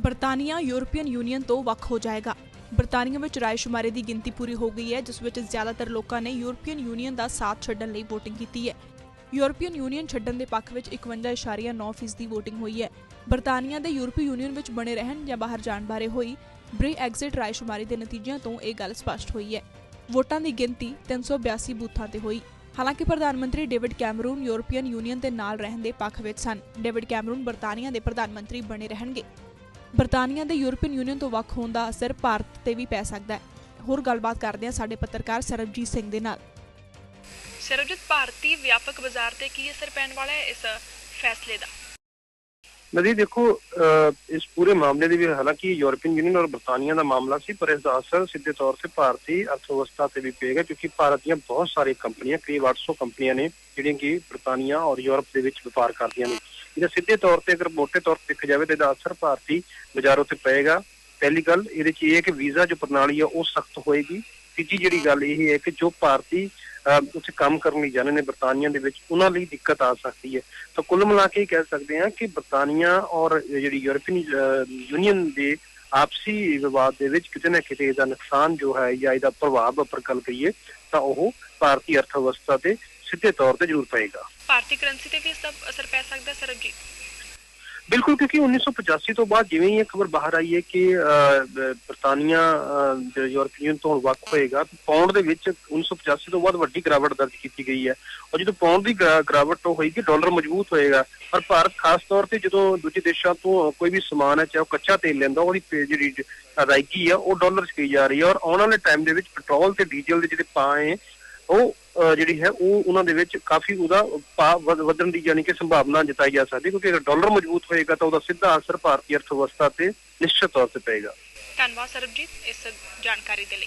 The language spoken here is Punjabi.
ਬਰਤਾਨੀਆ ਯੂਰਪੀਅਨ ਯੂਨੀਅਨ ਤੋਂ ਵੱਖ ਹੋ ਜਾਏਗਾ। ਬਰਤਾਨੀਆ ਵਿੱਚ ਰਾਇਸ਼ੁਮਾਰੀ ਦੀ ਗਿਣਤੀ ਪੂਰੀ ਹੋ ਗਈ ਹੈ, ਜਿਸ ਵਿੱਚ ਜ਼ਿਆਦਾਤਰ ਲੋਕਾਂ ਨੇ ਯੂਰਪੀਅਨ ਯੂਨੀਅਨ ਦਾ ਸਾਥ ਛੱਡਣ ਲਈ VOTING ਕੀਤੀ ਹੈ। ਯੂਰਪੀਅਨ ਯੂਨੀਅਨ ਛੱਡਣ ਦੇ ਪੱਖ ਵਿੱਚ 51.9% ਦੀ VOTING ਹੋਈ ਹੈ। ਬਰਤਾਨੀਆ ਦੇ ਯੂਰਪੀ ਯੂਨੀਅਨ ਵਿੱਚ ਬਣੇ ਰਹਿਣ ਜਾਂ ਬਾਹਰ ਜਾਣ ਬਾਰੇ ਹੋਈ ਬ੍ਰੀ ਐਗਜ਼ਿਟ ਰਾਇਸ਼ੁਮਾਰੀ ਦੇ ਨਤੀਜਿਆਂ ਤੋਂ ਇਹ ਗੱਲ ਸਪਸ਼ਟ ਹੋਈ ਹੈ। ਵੋਟਾਂ ਦੀ ਗਿਣਤੀ 382 ਬੂਥਾਂ ਤੇ ਹੋਈ। ਹਾਲਾਂਕਿ ਪ੍ਰਧਾਨ ਮੰਤਰੀ ਡੇਵਿਡ ਕੈਮਰੂਨ ਯੂਰਪੀਅਨ ਯੂਨੀਅਨ ਦੇ ਨਾਲ ਰਹਿਣ ਦੇ ਪੱਖ ਵਿੱਚ ਸਨ। ਡੇਵਿਡ ਕੈਮਰੂਨ ਬਰਤਾਨੀਆ ਦੇ ਪ੍ਰਧਾਨ ਮੰਤਰੀ ਬਣੇ ਰਹਿਣਗੇ। ਬਰਤਾਨੀਆ ਦੇ ਯੂਰਪੀਅਨ ਯੂਨੀਅਨ ਤੋਂ ਵੱਖ ਹੋਣ ਦਾ ਅਸਰ ਭਾਰਤ ਤੇ ਵੀ ਪੈ ਸਕਦਾ ਹੈ। ਹੋਰ ਗੱਲਬਾਤ ਕਰਦੇ ਹਾਂ ਸਾਡੇ ਪੱਤਰਕਾਰ ਸਰਬਜੀਤ ਸਿੰਘ ਦੇ ਨਾਲ। ਸਰਬਜੀਤ ਭਾਰਤੀ ਵਿਆਪਕ ਬਾਜ਼ਾਰ ਤੇ ਕੀ ਅਸਰ ਪੈਣ ਵਾਲਾ ਹੈ ਇਸ ਫੈਸਲੇ ਦਾ? ਨਦੀ ਦੇਖੋ ਇਸ ਪੂਰੇ ਮਾਮਲੇ ਦੇ ਵੀ ਹਾਲਾਂਕਿ ਯੂਰਪੀਅਨ ਯੂਨੀਅਨ ਔਰ ਬਰਤਾਨੀਆ ਦਾ ਮਾਮਲਾ ਸੀ ਪਰ ਇਸ ਦਾ ਅਸਰ ਸਿੱਧੇ ਤੌਰ ਤੇ ਭਾਰਤੀ ਅਰਥਵਿਵਸਥਾ ਤੇ ਵੀ ਪਏਗਾ ਕਿਉਂਕਿ ਭਾਰਤ ਦੀਆਂ ਬਹੁਤ ਸਾਰੀਆਂ ਕੰਪਨੀਆਂ ਕਰੀਬ 800 ਕੰਪਨੀਆਂ ਨੇ ਜਿਹੜੀਆਂ ਕਿ ਬਰਤਾਨੀਆ ਔਰ ਯੂਰਪ ਦੇ ਵਿੱਚ ਵਪਾਰ ਕਰਦੀਆਂ ਨੇ। ਇਹਦਾ ਸਿੱਧੇ ਤੌਰ ਤੇ ਅਗਰ ਮੋਟੇ ਤੌਰ ਤੇ ਦੇਖਿਆ ਜਾਵੇ ਤਾਂ ਇਹਦਾ ਅਸਰ ਭਾਰਤੀ ਬਾਜ਼ਾਰ ਉੱਤੇ ਪਏਗਾ। ਪਹਿਲੀ ਗੱਲ ਇਹਦੇ ਚ ਇਹ ਹੈ ਕਿ ਵੀਜ਼ਾ ਜੋ ਪ੍ਰਣਾਲੀ ਹੈ ਉਹ ਸਖਤ ਹੋਏਗੀ। ਤੀਜੀ ਜਿਹੜੀ ਗੱਲ ਇਹ ਹੈ ਕਿ ਜੋ ਭਾਰਤੀ ਉੱਥੇ ਕੰਮ ਕਰਨ ਲਈ ਜਾਣੇ ਨੇ ਬਰਤਾਨੀਆ ਦੇ ਵਿੱਚ, ਉਹਨਾਂ ਲਈ ਦਿੱਕਤ ਆ ਸਕਦੀ ਹੈ। ਤਾਂ ਕੁੱਲ ਮਿਲਾ ਕੇ ਕਹਿ ਸਕਦੇ ਹਾਂ ਕਿ ਬਰਤਾਨੀਆ ਔਰ ਜਿਹੜੀ ਯੂਰਪੀਅਨ ਯੂਨੀਅਨ ਦੇ ਆਪਸੀ ਵਿਵਾਦ ਦੇ ਵਿੱਚ ਕਿਤੇ ਨਾ ਕਿਤੇ ਇਹਦਾ ਨੁਕਸਾਨ ਜੋ ਹੈ ਜਾਂ ਇਹਦਾ ਪ੍ਰਭਾਵ ਉੱਪਰ ਗੱਲ ਕਰੀਏ ਤਾਂ ਉਹ ਭਾਰਤੀ ਅਰਥ ਵਿਵਸਥਾ ਤੇ ਸਿੱਧੇ ਤੌਰ ਤੇ ਜ਼ਰੂਰ ਪਏਗਾ। ਭਾਰਤੀ ਕਰੰਸੀ ਤੇ ਵੀ ਇਸ ਦਾ ਅਸਰ ਪੈ ਸਕਦਾ ਹੈ ਸਰਬਜੀਤ ਬਿਲਕੁਲ ਕਿਉਂਕਿ 1985 ਤੋਂ ਬਾਅਦ ਜਿਵੇਂ ਹੀ ਇਹ ਖਬਰ ਬਾਹਰ ਆਈ ਹੈ ਕਿ ਬਰਤਾਨੀਆ ਅਹ, ਯੂਰਪੀਅਨ ਯੂਨੀਅਨ ਤੋਂ ਹੁਣ ਵੱਖ ਹੋਏਗਾ ਤਾਂ ਦੇ ਵਿੱਚ 1985 ਤੋਂ ਬਾਅਦ ਵੱਡੀ ਗਿਰਾਵਟ ਦਰਜ ਕੀਤੀ ਗਈ ਹੈ। ਔਰ ਜਦੋਂ ਪੌਂਡ ਦੀ ਗਿਰਾ- ਗਿਰਾਵਟ ਹੋਏਗੀ ਡਾਲਰ ਮਜ਼ਬੂਤ ਹੋਏਗਾ। ਪਰ ਭਾਰਤ ਖਾਸ ਤੌਰ ਤੇ ਜਦੋਂ ਦੂਜੇ ਦੇਸ਼ਾਂ ਤੋਂ ਕੋਈ ਵੀ ਸਮਾਨ ਹੈ ਚਾਹੇ ਉਹ ਕੱਚਾ ਤੇਲ ਲੈਂਦਾ ਉਹਦੀ ਜਿਹੜੀ ਅਦਾਇਗੀ ਆ ਉਹ ਡਾਲਰ 'ਚ ਕੀਤੀ ਜਾ ਰਹੀ ਹੈ। ਔਰ ਆਉਣ ਵਾਲੇ ਟਾਈਮ ਦੇ ਵਿੱਚ ਪੈਟਰੋਲ ਤੇ ਡੀਜ਼ਲ ਦੇ ਜਿਹੜੇ ਭਾਅ ਹੈ ਉਹ ਜਿਹੜੀ ਹੈ, ਉਹ ਉਹਨਾਂ ਦੇ ਵਿੱਚ ਕਾਫੀ ਉਹਦਾ ਭਾਵ ਵਧਣ ਦੀ ਯਾਨੀ ਕਿ ਸੰਭਾਵਨਾ ਜਤਾਈ ਜਾ ਸਕਦੀ ਕਿਉਂਕਿ ਅਗਰ ਡਾਲਰ ਮਜ਼ਬੂਤ ਹੋਏਗਾ ਤਾਂ ਉਹਦਾ ਸਿੱਧਾ ਅਸਰ ਭਾਰਤੀ ਅਰਥ ਵਿਵਸਥਾ ਤੇ ਨਿਸ਼ਚਿਤ ਤੌਰ ਤੇ ਪਏਗਾ। ਧੰਨਵਾਦ ਸਰਬਜੀਤ ਇਸ ਜਾਣਕਾਰੀ ਦੇ ਲਈ।